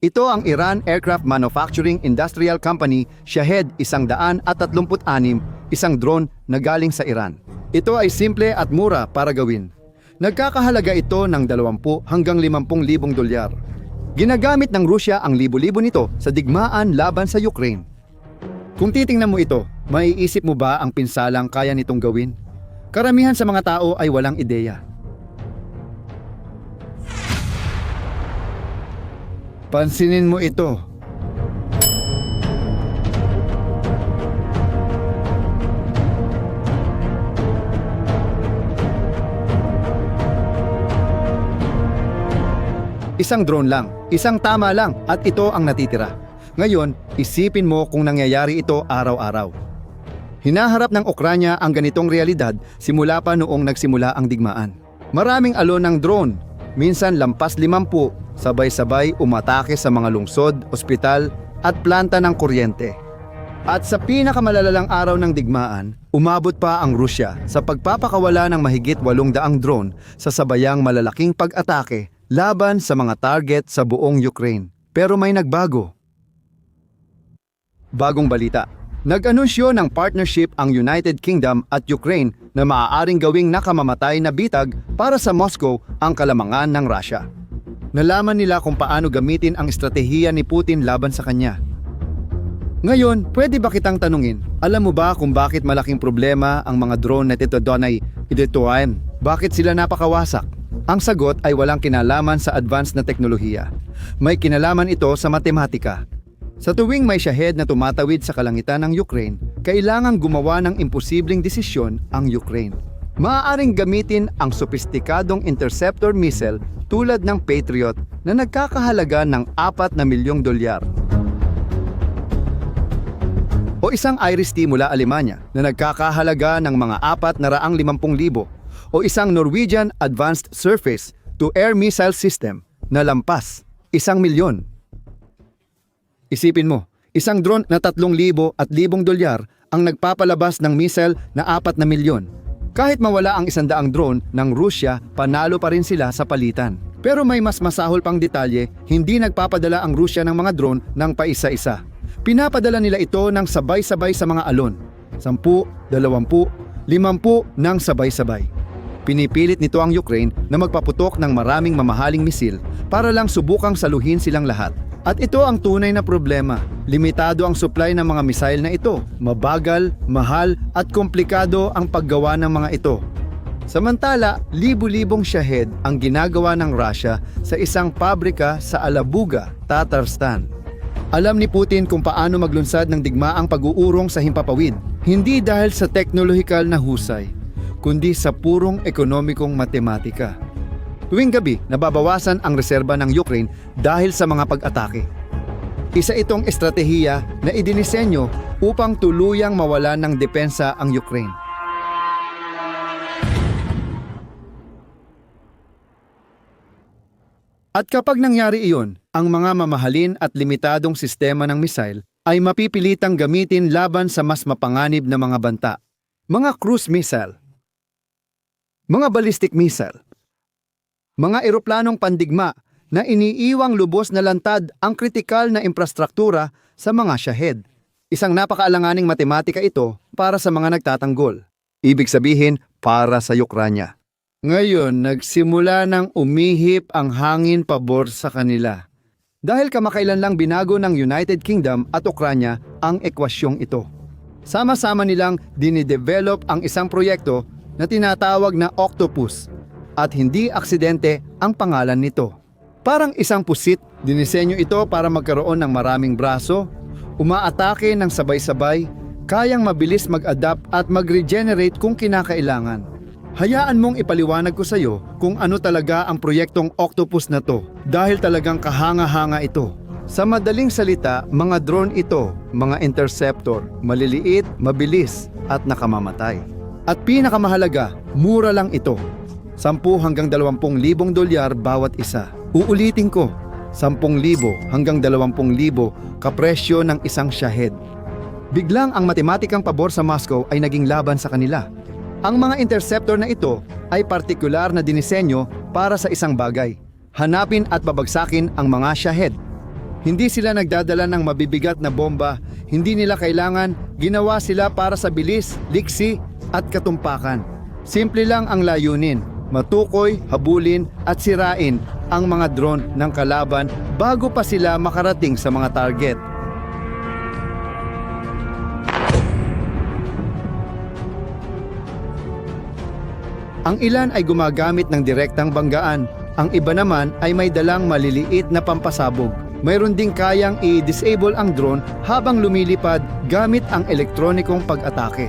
Ito ang Iran Aircraft Manufacturing Industrial Company Shahed 136, isang drone na galing sa Iran. Ito ay simple at mura para gawin. Nagkakahalaga ito ng 20 hanggang 50 libong dolyar. Ginagamit ng Rusya ang libo-libo nito sa digmaan laban sa Ukraine. Kung titingnan mo ito, maiisip mo ba ang pinsalang kaya nitong gawin? Karamihan sa mga tao ay walang ideya. Pansinin mo ito. Isang drone lang, isang tama lang at ito ang natitira. Ngayon, isipin mo kung nangyayari ito araw-araw. Hinaharap ng Ukranya ang ganitong realidad simula pa noong nagsimula ang digmaan. Maraming alon ng drone, minsan lampas limampu, sabay-sabay umatake sa mga lungsod, ospital at planta ng kuryente. At sa pinakamalalalang araw ng digmaan, umabot pa ang Rusya sa pagpapakawala ng mahigit 800 drone sa sabayang malalaking pag-atake laban sa mga target sa buong Ukraine. Pero may nagbago. Bagong balita. Nag-anunsyo ng partnership ang United Kingdom at Ukraine na maaaring gawing nakamamatay na bitag para sa Moscow ang kalamangan ng Russia. Nalaman nila kung paano gamitin ang estratehiya ni Putin laban sa kanya. Ngayon, pwede ba kitang tanungin, alam mo ba kung bakit malaking problema ang mga drone na Tito Donay Idetoan? Bakit sila napakawasak? Ang sagot ay walang kinalaman sa advanced na teknolohiya. May kinalaman ito sa matematika. Sa tuwing may shahed na tumatawid sa kalangitan ng Ukraine, kailangang gumawa ng imposibleng desisyon ang Ukraine. Maaaring gamitin ang sopistikadong interceptor missile tulad ng Patriot na nagkakahalaga ng 4 na milyong dolyar. O isang Iris-T mula Alemanya na nagkakahalaga ng mga 450,000 o isang Norwegian Advanced Surface to Air Missile System na lampas, isang milyon. Isipin mo, isang drone na 3,000 at libong dolyar ang nagpapalabas ng missile na 4 na milyon. Kahit mawala ang isandaang drone ng Rusya, panalo pa rin sila sa palitan. Pero may mas masahol pang detalye, hindi nagpapadala ang Rusya ng mga drone ng paisa-isa. Pinapadala nila ito ng sabay-sabay sa mga alon. 10, 20, 50 ng sabay-sabay. Pinipilit nito ang Ukraine na magpaputok ng maraming mamahaling misil para lang subukang saluhin silang lahat. At ito ang tunay na problema. Limitado ang supply ng mga misail na ito. Mabagal, mahal at komplikado ang paggawa ng mga ito. Samantala, libu-libong shahed ang ginagawa ng Russia sa isang pabrika sa Alabuga, Tatarstan. Alam ni Putin kung paano maglunsad ng digmaang pag-uurong sa himpapawid, hindi dahil sa teknolohikal na husay, kundi sa purong ekonomikong matematika. Tuwing gabi, nababawasan ang reserba ng Ukraine dahil sa mga pag-atake. Isa itong estratehiya na idinisenyo upang tuluyang mawalan ng depensa ang Ukraine. At kapag nangyari iyon, ang mga mamahalin at limitadong sistema ng missile ay mapipilitang gamitin laban sa mas mapanganib na mga banta. Mga cruise missile, mga ballistic missile, mga eroplanong pandigma na iniiwang lubos na lantad ang kritikal na infrastruktura sa mga shahed. Isang napakaalanganing matematika ito para sa mga nagtatanggol. Ibig sabihin, para sa Ukranya. Ngayon, nagsimula ng umihip ang hangin pabor sa kanila. Dahil kamakailan lang binago ng United Kingdom at Ukranya ang ekwasyong ito. Sama-sama nilang dinidevelop ang isang proyekto na tinatawag na Octopus at hindi aksidente ang pangalan nito. Parang isang pusit, dinisenyo ito para magkaroon ng maraming braso, umaatake ng sabay-sabay, kayang mabilis mag-adapt at mag-regenerate kung kinakailangan. Hayaan mong ipaliwanag ko sa iyo kung ano talaga ang proyektong Octopus na to dahil talagang kahanga-hanga ito. Sa madaling salita, mga drone ito, mga interceptor, maliliit, mabilis at nakamamatay. At pinakamahalaga, mura lang ito. 10 hanggang 20 libong dolyar bawat isa. Uulitin ko, 10,000 hanggang 20,000 kapresyo ng isang shahed. Biglang ang matematikang pabor sa Moscow ay naging laban sa kanila. Ang mga interceptor na ito ay partikular na dinisenyo para sa isang bagay. Hanapin at babagsakin ang mga shahed. Hindi sila nagdadala ng mabibigat na bomba, hindi nila kailangan, ginawa sila para sa bilis, liksi at katumpakan. Simple lang ang layunin, matukoy, habulin at sirain ang mga drone ng kalaban bago pa sila makarating sa mga target. Ang ilan ay gumagamit ng direktang banggaan, ang iba naman ay may dalang maliliit na pampasabog. Mayroon ding kayang i-disable ang drone habang lumilipad gamit ang elektronikong pag-atake.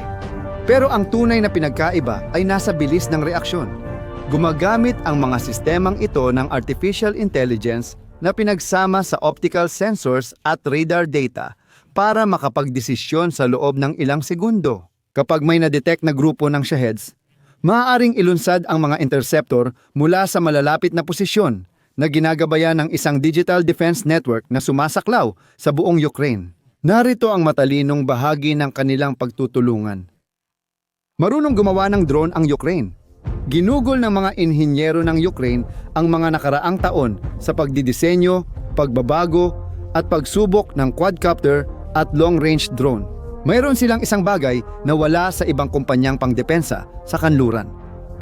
Pero ang tunay na pinagkaiba ay nasa bilis ng reaksyon. Gumagamit ang mga sistemang ito ng artificial intelligence na pinagsama sa optical sensors at radar data para makapagdesisyon sa loob ng ilang segundo. Kapag may na-detect na grupo ng Shaheeds, maaaring ilunsad ang mga interceptor mula sa malalapit na posisyon na ginagabayan ng isang digital defense network na sumasaklaw sa buong Ukraine. Narito ang matalinong bahagi ng kanilang pagtutulungan. Marunong gumawa ng drone ang Ukraine. Ginugol ng mga inhinyero ng Ukraine ang mga nakaraang taon sa pagdidisenyo, pagbabago at pagsubok ng quadcopter at long-range drone. Mayroon silang isang bagay na wala sa ibang kumpanyang pangdepensa sa kanluran.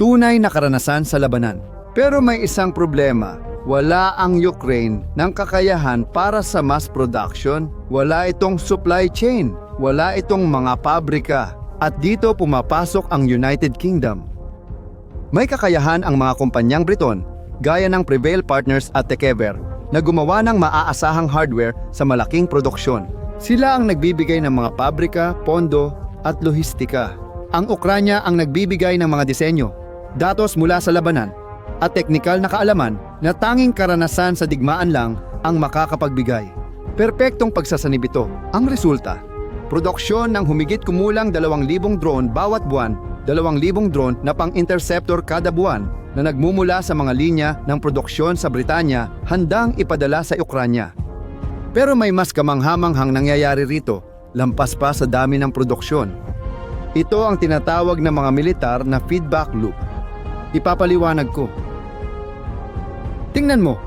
Tunay na karanasan sa labanan. Pero may isang problema. Wala ang Ukraine ng kakayahan para sa mass production. Wala itong supply chain. Wala itong mga pabrika. At dito pumapasok ang United Kingdom. May kakayahan ang mga kumpanyang Briton, gaya ng Prevail Partners at Tekever, na gumawa ng maaasahang hardware sa malaking produksyon. Sila ang nagbibigay ng mga pabrika, pondo at lohistika. Ang Ukranya ang nagbibigay ng mga disenyo, datos mula sa labanan, at teknikal na kaalaman na tanging karanasan sa digmaan lang ang makakapagbigay. Perpektong pagsasanib ito. Ang resulta, produksyon ng humigit kumulang 2,000 drone bawat buwan 2,000 drone na pang-interceptor kada buwan na nagmumula sa mga linya ng produksyon sa Britanya handang ipadala sa Ukranya. Pero may mas kamanghamanghang nangyayari rito, lampas pa sa dami ng produksyon. Ito ang tinatawag ng mga militar na feedback loop. Ipapaliwanag ko. Tingnan mo,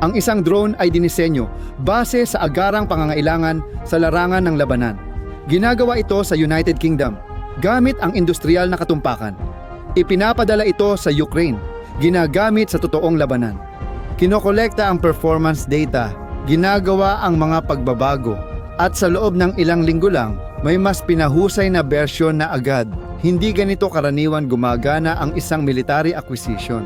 ang isang drone ay dinisenyo base sa agarang pangangailangan sa larangan ng labanan. Ginagawa ito sa United Kingdom gamit ang industrial na katumpakan. Ipinapadala ito sa Ukraine, ginagamit sa totoong labanan. Kinokolekta ang performance data, ginagawa ang mga pagbabago, at sa loob ng ilang linggo lang, may mas pinahusay na bersyon na agad. Hindi ganito karaniwan gumagana ang isang military acquisition.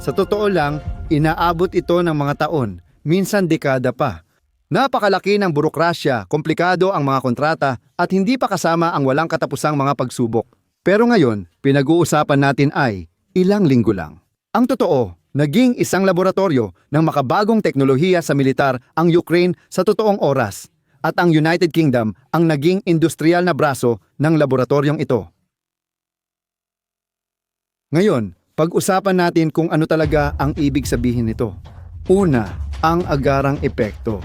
Sa totoo lang, inaabot ito ng mga taon, minsan dekada pa. Napakalaki ng burokrasya, komplikado ang mga kontrata at hindi pa kasama ang walang katapusang mga pagsubok. Pero ngayon, pinag-uusapan natin ay ilang linggo lang. Ang totoo, naging isang laboratorio ng makabagong teknolohiya sa militar ang Ukraine sa totoong oras at ang United Kingdom ang naging industrial na braso ng laboratoryong ito. Ngayon, pag-usapan natin kung ano talaga ang ibig sabihin nito. Una, ang agarang epekto.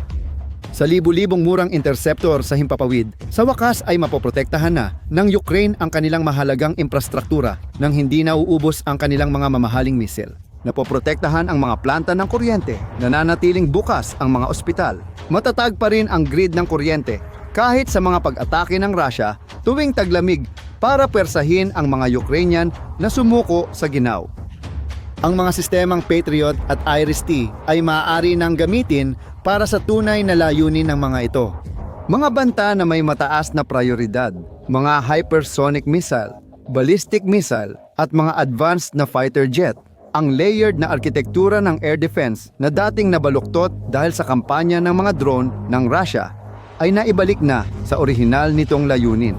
Sa libu-libong murang interceptor sa himpapawid, sa wakas ay mapoprotektahan na ng Ukraine ang kanilang mahalagang infrastruktura nang hindi nauubos ang kanilang mga mamahaling misil. Napoprotektahan ang mga planta ng kuryente, nananatiling bukas ang mga ospital. Matatag pa rin ang grid ng kuryente kahit sa mga pag-atake ng Russia tuwing taglamig para persahin ang mga Ukrainian na sumuko sa ginaw. Ang mga sistemang Patriot at Iris-T ay maaari nang gamitin para sa tunay na layunin ng mga ito. Mga banta na may mataas na prioridad, mga hypersonic missile, ballistic missile at mga advanced na fighter jet. Ang layered na arkitektura ng air defense na dating nabaluktot dahil sa kampanya ng mga drone ng Russia ay naibalik na sa orihinal nitong layunin.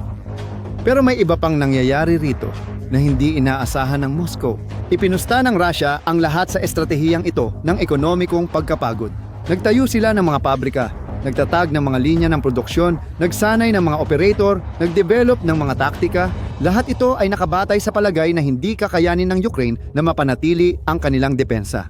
Pero may iba pang nangyayari rito na hindi inaasahan ng Moscow. Ipinusta ng Russia ang lahat sa estratehiyang ito ng ekonomikong pagkapagod. Nagtayo sila ng mga pabrika, nagtatag ng mga linya ng produksyon, nagsanay ng mga operator, nagdevelop ng mga taktika. Lahat ito ay nakabatay sa palagay na hindi kakayanin ng Ukraine na mapanatili ang kanilang depensa.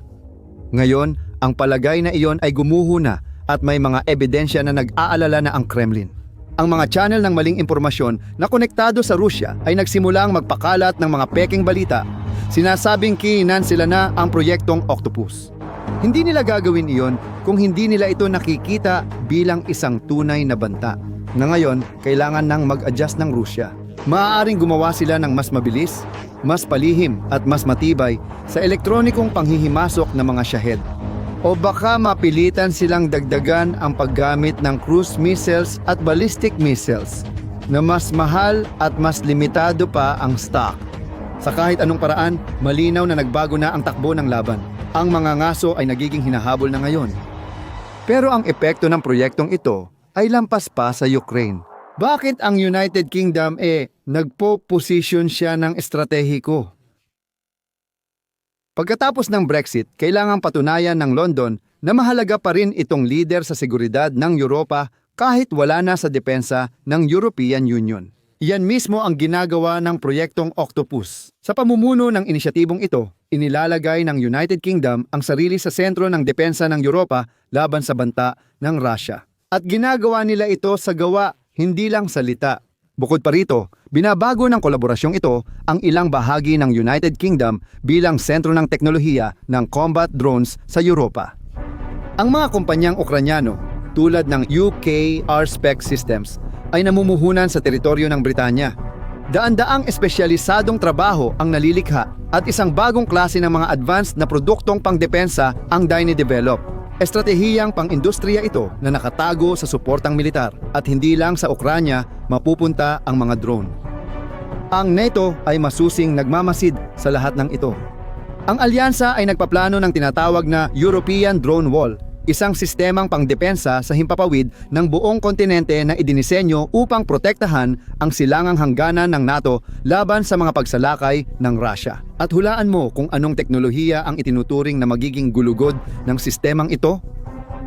Ngayon, ang palagay na iyon ay gumuho na at may mga ebidensya na nag-aalala na ang Kremlin. Ang mga channel ng maling impormasyon na konektado sa Rusya ay nagsimulang magpakalat ng mga peking balita. Sinasabing kiinan sila na ang proyektong Octopus. Hindi nila gagawin iyon kung hindi nila ito nakikita bilang isang tunay na banta na ngayon kailangan nang mag-adjust ng Rusya. Maaaring gumawa sila ng mas mabilis, mas palihim at mas matibay sa elektronikong panghihimasok ng mga Shahed. O baka mapilitan silang dagdagan ang paggamit ng cruise missiles at ballistic missiles na mas mahal at mas limitado pa ang stock. Sa kahit anong paraan, malinaw na nagbago na ang takbo ng laban. Ang mga ngaso ay nagiging hinahabol na ngayon. Pero ang epekto ng proyektong ito ay lampas pa sa Ukraine. Bakit ang United Kingdom eh nagpo-position siya ng estratehiko? Pagkatapos ng Brexit, kailangang patunayan ng London na mahalaga pa rin itong leader sa seguridad ng Europa kahit wala na sa depensa ng European Union. Iyan mismo ang ginagawa ng proyektong Octopus. Sa pamumuno ng inisyatibong ito, inilalagay ng United Kingdom ang sarili sa sentro ng depensa ng Europa laban sa banta ng Russia. At ginagawa nila ito sa gawa, hindi lang salita. Bukod pa rito, binabago ng kolaborasyong ito ang ilang bahagi ng United Kingdom bilang sentro ng teknolohiya ng combat drones sa Europa. Ang mga kumpanyang Ukranyano tulad ng UK R-Spec Systems ay namumuhunan sa teritoryo ng Britanya. Daan-daang espesyalisadong trabaho ang nalilikha at isang bagong klase ng mga advanced na produktong pangdepensa ang dine-develop. Estratehiyang pang-industriya ito na nakatago sa suportang militar at hindi lang sa Ukranya mapupunta ang mga drone. Ang NATO ay masusing nagmamasid sa lahat ng ito. Ang alyansa ay nagpaplano ng tinatawag na European Drone Wall, isang sistemang pangdepensa sa himpapawid ng buong kontinente na idinisenyo upang protektahan ang silangang hangganan ng NATO laban sa mga pagsalakay ng Russia. At hulaan mo kung anong teknolohiya ang itinuturing na magiging gulugod ng sistemang ito?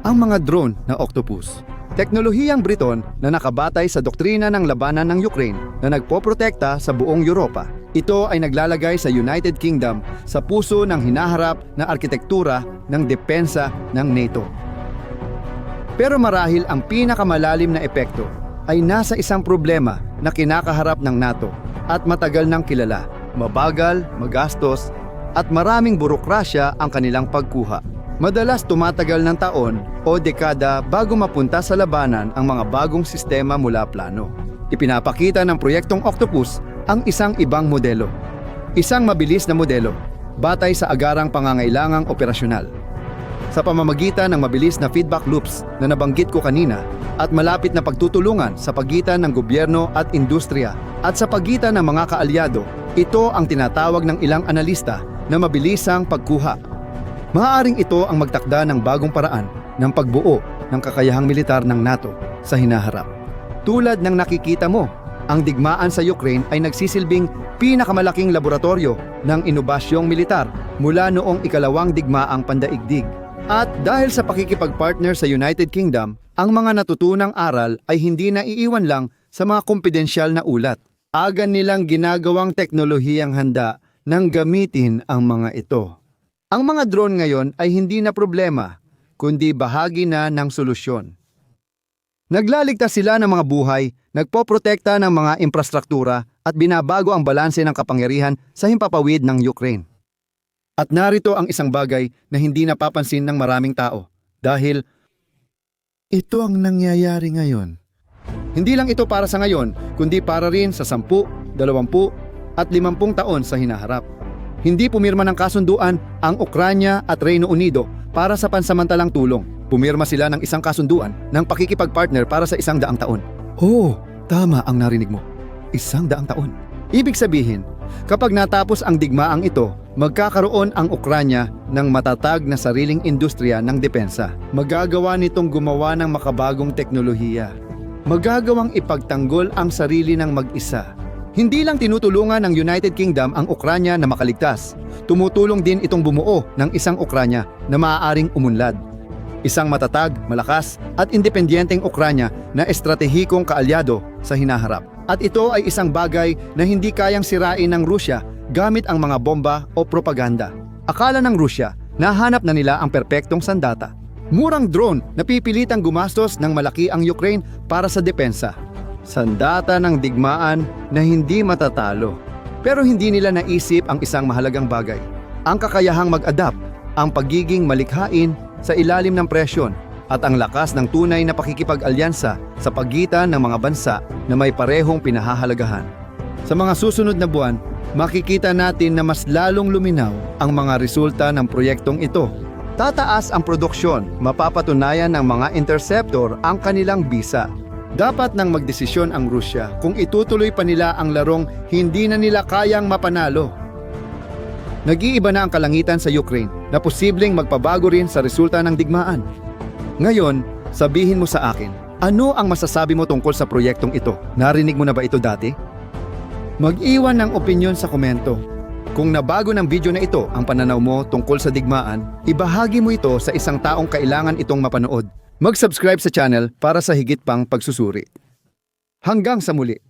Ang mga drone na Octopus. Teknolohiyang Briton na nakabatay sa doktrina ng labanan ng Ukraine na nagpoprotekta sa buong Europa. Ito ay naglalagay sa United Kingdom sa puso ng hinaharap na arkitektura ng depensa ng NATO. Pero marahil ang pinakamalalim na epekto ay nasa isang problema na kinakaharap ng NATO at matagal nang kilala. Mabagal, magastos, at maraming burokrasya ang kanilang pagkuha. Madalas tumatagal ng taon o dekada bago mapunta sa labanan ang mga bagong sistema mula plano. Ipinapakita ng proyektong Octopus ang isang ibang modelo. Isang mabilis na modelo, batay sa agarang pangangailangang operasyonal. Sa pamamagitan ng mabilis na feedback loops na nabanggit ko kanina at malapit na pagtutulungan sa pagitan ng gobyerno at industriya at sa pagitan ng mga kaalyado, ito ang tinatawag ng ilang analista na mabilisang pagkuha. Maaaring ito ang magtakda ng bagong paraan ng pagbuo ng kakayahang militar ng NATO sa hinaharap. Tulad ng nakikita mo, ang digmaan sa Ukraine ay nagsisilbing pinakamalaking laboratorio ng inobasyong militar mula noong ikalawang digmaang pandaigdig. At dahil sa pakikipagpartner sa United Kingdom, ang mga natutunang aral ay hindi na iiwan lang sa mga kumpidensyal na ulat. Agan nilang ginagawang teknolohiyang handa nang gamitin ang mga ito. Ang mga drone ngayon ay hindi na problema, kundi bahagi na ng solusyon. Naglaligtas sila ng mga buhay, nagpoprotekta ng mga infrastruktura at binabago ang balanse ng kapangyarihan sa himpapawid ng Ukraine. At narito ang isang bagay na hindi napapansin ng maraming tao dahil ito ang nangyayari ngayon. Hindi lang ito para sa ngayon, kundi para rin sa 10, 20 at 50 taon sa hinaharap. Hindi pumirma ng kasunduan ang Ukranya at Reino Unido para sa pansamantalang tulong. Pumirma sila ng isang kasunduan ng pakikipagpartner para sa isang daang taon. Oh, tama ang narinig mo. Isang daang taon. Ibig sabihin, kapag natapos ang digmaang ito, magkakaroon ang Ukranya ng matatag na sariling industriya ng depensa. Magagawa nitong gumawa ng makabagong teknolohiya. Magagawang ipagtanggol ang sarili ng mag-isa. Hindi lang tinutulungan ng United Kingdom ang Ukranya na makaligtas. Tumutulong din itong bumuo ng isang Ukranya na maaaring umunlad. Isang matatag, malakas at independenteng Ukranya na estratehikong kaalyado sa hinaharap. At ito ay isang bagay na hindi kayang sirain ng Rusya gamit ang mga bomba o propaganda. Akala ng Rusya, nahanap na nila ang perpektong sandata. Murang drone na pipilitang gumastos ng malaki ang Ukraine para sa depensa. Sandata ng digmaan na hindi matatalo. Pero hindi nila naisip ang isang mahalagang bagay. Ang kakayahang mag-adapt ang pagiging malikhain sa ilalim ng presyon at ang lakas ng tunay na pakikipag-alyansa sa pagitan ng mga bansa na may parehong pinahahalagahan. Sa mga susunod na buwan, makikita natin na mas lalong luminaw ang mga resulta ng proyektong ito. Tataas ang produksyon, mapapatunayan ng mga interceptor ang kanilang bisa. Dapat nang magdesisyon ang Rusya kung itutuloy pa nila ang larong hindi na nila kayang mapanalo. Nag-iiba na ang kalangitan sa Ukraine na posibleng magpabago rin sa resulta ng digmaan. Ngayon, sabihin mo sa akin, ano ang masasabi mo tungkol sa proyektong ito? Narinig mo na ba ito dati? Mag-iwan ng opinyon sa komento. Kung nabago ng video na ito ang pananaw mo tungkol sa digmaan, ibahagi mo ito sa isang taong kailangan itong mapanood. Mag-subscribe sa channel para sa higit pang pagsusuri. Hanggang sa muli!